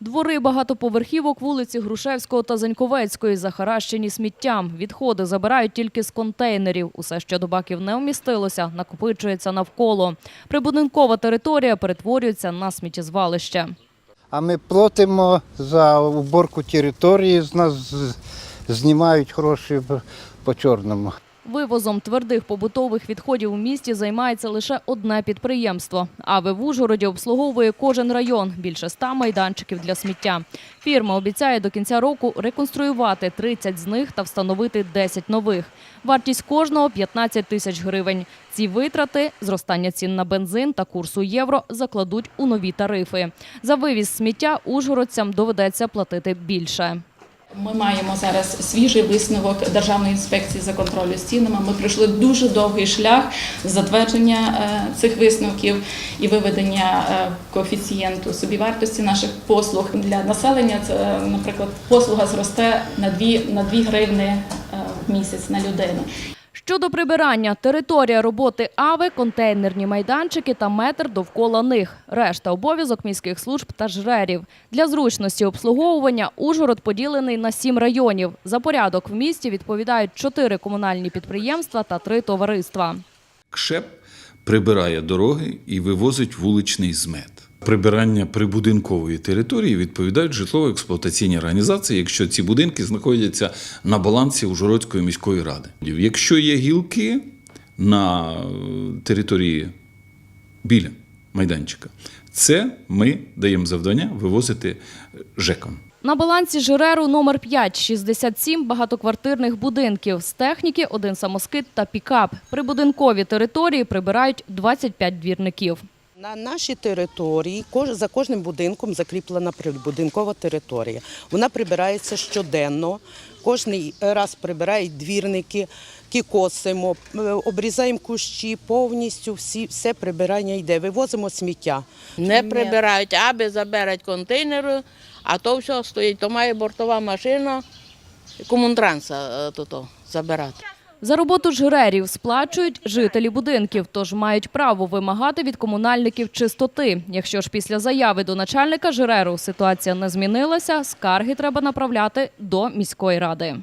Двори багатоповерхівок вулиці Грушевського та Заньковецької захаращені сміттям. Відходи забирають тільки з контейнерів. Усе, що до баків не вмістилося, накопичується навколо. Прибудинкова територія перетворюється на сміттєзвалище. А ми платимо за уборку території, з нас знімають гроші по чорному. Вивозом твердих побутових відходів у місті займається лише одне підприємство. АВЕ в Ужгороді обслуговує кожен район, більше ста майданчиків для сміття. Фірма обіцяє до кінця року реконструювати 30 з них та встановити 10 нових. Вартість кожного – 15 тисяч гривень. Ці витрати, зростання цін на бензин та курсу євро закладуть у нові тарифи. За вивіз сміття ужгородцям доведеться платити більше. Ми маємо зараз свіжий висновок Державної інспекції за контролю з цінами. Ми пройшли дуже довгий шлях затвердження е, цих висновків і виведення е, коефіцієнту собівартості наших послуг для населення. Це, е, наприклад, послуга зросте на 2, на 2 гривни в місяць на людину. Щодо прибирання, територія роботи АВЕ, контейнерні майданчики та метр довкола них. Решта – обов'язок міських служб та жрерів. Для зручності обслуговування Ужгород поділений на сім районів. За порядок в місті відповідають чотири комунальні підприємства та три товариства. КШЕП прибирає дороги і вивозить вуличний змет. Прибирання прибудинкової території відповідають житлово-експлуатаційні організації, якщо ці будинки знаходяться на балансі Ужгородської міської ради. Якщо є гілки на е, території біля майданчика, це ми даємо завдання вивозити ЖЕКам. На балансі ЖРЕРу номер 5 – 67 багатоквартирних будинків. З техніки – один самоскид та пікап. Прибудинкові території прибирають 25 двірників. На нашій території за кожним будинком закріплена прибудинкова територія. Вона прибирається щоденно. Кожний раз прибирають двірники, кікосимо, обрізаємо кущі, повністю всі, все прибирання йде. Вивозимо сміття. Не прибирають, аби заберуть контейнери, а то все стоїть. То має бортова машина, комунтранса е, то забирати. За роботу жрерів сплачують жителі будинків, тож мають право вимагати від комунальників чистоти. Якщо ж після заяви до начальника жреру ситуація не змінилася, скарги треба направляти до міської ради.